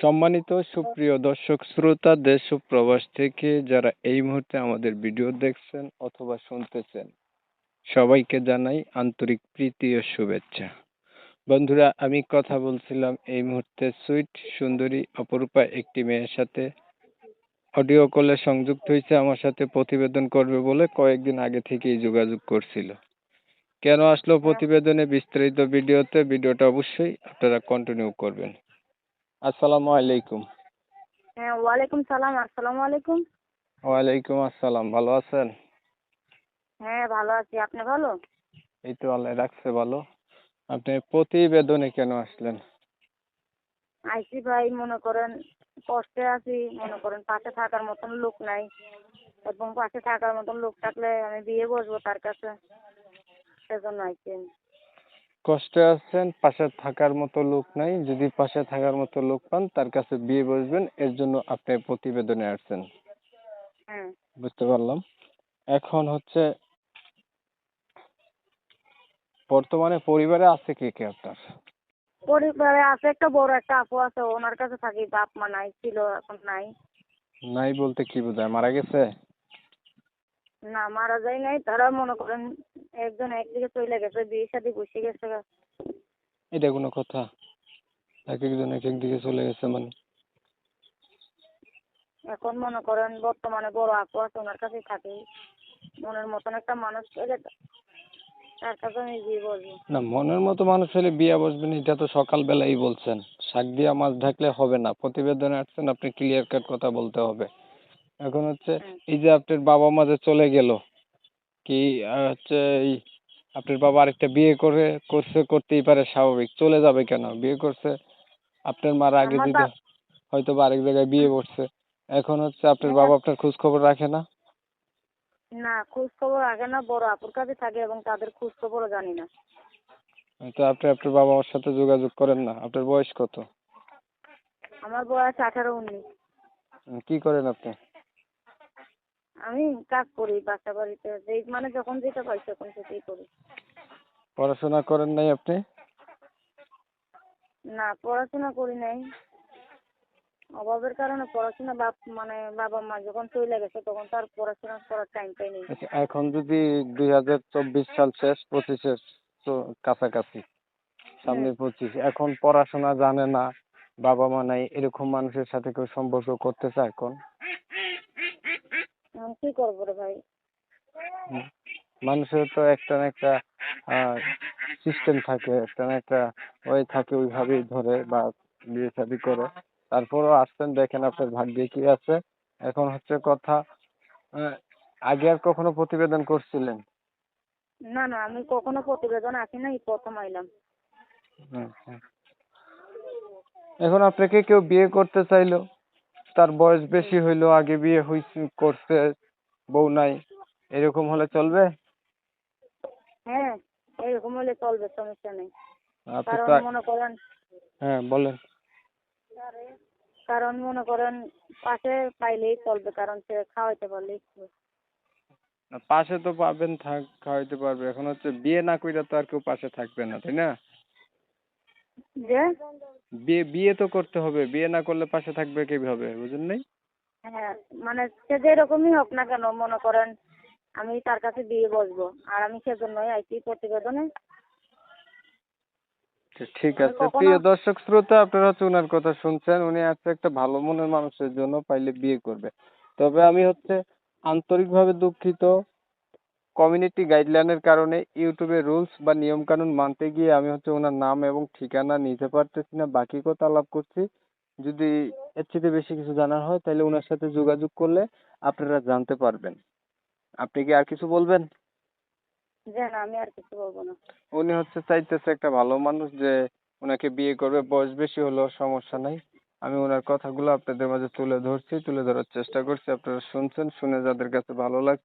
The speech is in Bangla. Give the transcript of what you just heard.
সম্মানিত সুপ্রিয় দর্শক শ্রোতা, দেশ ও প্রবাস থেকে যারা এই মুহূর্তে আমাদের ভিডিও দেখছেন অথবা শুনতেছেন, সবাইকে জানাই আন্তরিক প্রীতি ও শুভেচ্ছা। বন্ধুরা, আমি কথা বলছিলাম এই মুহূর্তে সুইট সুন্দরী অপরূপা একটি মেয়ের সাথে। অডিও কলে সংযুক্ত হয়েছে, আমার সাথে প্রতিবেদন করবে বলে কয়েকদিন আগে থেকেই যোগাযোগ করছিল। কেন আসলো প্রতিবেদনে বিস্তারিত ভিডিওতে? ভিডিওটা অবশ্যই আপনারা কন্টিনিউ করবেন। আসসালামু আলাইকুম। হ্যাঁ ওয়ালাইকুম সালাম আসসালামু আলাইকুম। ওয়ালাইকুম আসসালাম ভালো আছেন? হ্যাঁ ভালো আছি। আপনি ভালো? এই তো আল্লাহ রাখছে ভালো। আপনি প্রতিবেদনে কেন আসলেন? আইসি ভাই মনে করেন কষ্টে আছি মনে করেন পাশে থাকার মতন লোক নাই। এবং পাশে থাকার মতন লোক থাকলে আমি বিয়ে বসবো তার কাছে। সেজন্য আইসি। কষ্টে আছেন পাশে থাকার মতো লোক নাই। যদি পাশে থাকার মতো লোক পান তার কাছে বিয়ে বসবেন এর জন্য আপনি প্রতিবেদনে আসছেন। হ্যাঁ। বুঝতে পারলাম। এখন হচ্ছে বর্তমানে পরিবারে আছে কে কে আপনার? পরিবারে আছে একটা বড় একটা আপু আছে ওনার কাছে থাকি বাপ মা নাই ছিল এখন নাই। নাই বলতে কি বোঝায়? মারা গেছে? না মারা যায় নাই তারা মনে করেন একজন একদিকে চলে গেছে বিয়ে শাদী বসে গেছে এটা কোনো কথা। এক একজন এক এক দিকে চলে গেছে মানে। এখন মনে করেন বর্তমানে বড় আপু আছে ওনার কাছেই থাকি। মনের মতন একটা মানুষ পেলে তার কাছে আমি বিয়ে বসবো। না মনের মতো মানুষ হলে বিয়ে বসবেন এটা তো সকালবেলাই বলছেন। শাক দিয়া মাছ ঢাকলে হবে না প্রতিবেদনে আসছেন আপনি ক্লিয়ার কাট কথা বলতে হবে। এখন হচ্ছে এই যে আপনার বাবা মা যে চলে গেল কি হচ্ছে এই আপনার বাবা আরেকটা বিয়ে করে করছে করতেই পারে স্বাভাবিক। চলে যাবে কেন? বিয়ে করছে আপনার মার আগে যদি হয়তো বা আরেক জায়গায় বিয়ে করছে। এখন হচ্ছে আপনার বাবা আপনার খোঁজ খবর রাখে না? না খোঁজ খবর রাখে না বড় আপুর কাছে থাকে এবং তাদের খোঁজ খবরও জানি না। তো আপনি আপনার বাবা মার সাথে যোগাযোগ করেন না। আপনার বয়স কত? আমার বয়স আঠারো উনিশ। কি করেন আপনি? আমি কাজ করি বাসা বাড়িতে যেই মানে যখন যেটা পাই তখন সেটাই করি। পড়াশোনা করেন নাই আপনি? না পড়াশোনা করি নাই। অভাবের কারণে পড়াশোনা বাপ মানে বাবা মা যখন চলে গেছে তখন তার পড়াশোনা করার টাইম পাই নাই। আচ্ছা, এখন যদি দুই হাজার চব্বিশ সাল শেষ পঁচিশের তো কাছাকাছি সামনে পঁচিশ এখন পড়াশোনা জানে না বাবা মা নাই এরকম মানুষের সাথে কেউ সম্পর্ক করতে চায় এখন? কি করব রে ভাই? মানুষের তো একটা না একটা সিস্টেম থাকে একটা না একটা ওই থাকে ওইভাবেই ধরে বা বিয়ে শাদি করে। তারপরেও আসছেন দেখেন আপনার ভাগ্যে কি আছে। এখন হচ্ছে কথা আগে আর কখনো প্রতিবেদন করছিলেন? না না আমি কখনো প্রতিবেদন আসি নাই প্রথম আইলাম। হুম। এখন আপনাকে কেউ বিয়ে করতে চাইলো? তার বয়স বেশি হইল আগে বিয়ে হইছে করছে বউ নাই এরকম হলে চলবে? হ্যাঁ এরকম হলে চলবে সমস্যা নেই। কারণ মনে করেন হ্যাঁ বলেন। কারণ মনে করেন পাশে পাইলেই চলবে কারণ সে খাওয়াইতে। না, পাশে তো পাবেন থাক খাওয়াইতে পারবে। এখন হচ্ছে বিয়ে না কইরা তো আর কেউ পাশে থাকবে না তাই না? যে? বিয়ে বিয়ে তো করতে হবে। বিয়ে না করলে পাশে থাকবে কীভাবে বুঝেন নাই? হ্যাঁ মানে সে যেরকমই হোক না কেন মনে করেন আমি তার কাছে বিয়ে বসবো। আর আমি সেজন্যই আইছি প্রতিবেদনে। আচ্ছা, ঠিক আছে। প্রিয় দর্শক শ্রোতা আপনারা হচ্ছে ওনার কথা শুনছেন। উনি আছে একটা ভালো মনের মানুষের জন্য পাইলে বিয়ে করবে। তবে আমি হচ্ছে আন্তরিকভাবে দুঃখিত। কমিউনিটি গাইডলাইনের কারণে ইউটিউবে রুলস বা নিয়ম কানুন মানতে গিয়ে আমি হচ্ছে ওনার নাম এবং ঠিকানা নিতে পারতেছি না বাকি কথা আলাপ করছি। যদি এর থেকে বেশি কিছু জানার হয় তাহলে ওনার সাথে যোগাযোগ করলে আপনারা জানতে পারবেন। আপনি কি আর কিছু বলবেন? আমি আর কিছু বলব না। উনি হচ্ছে চাইতেছে একটা ভালো মানুষ যে ওনাকে বিয়ে করবে বয়স বেশি হলেও সমস্যা নাই। আমি ওনার কথাগুলো আপনাদের মাঝে তুলে ধরছি তুলে ধরার চেষ্টা করছি। আপনারা শুনছেন শুনে যাদের কাছে ভালো লাগছে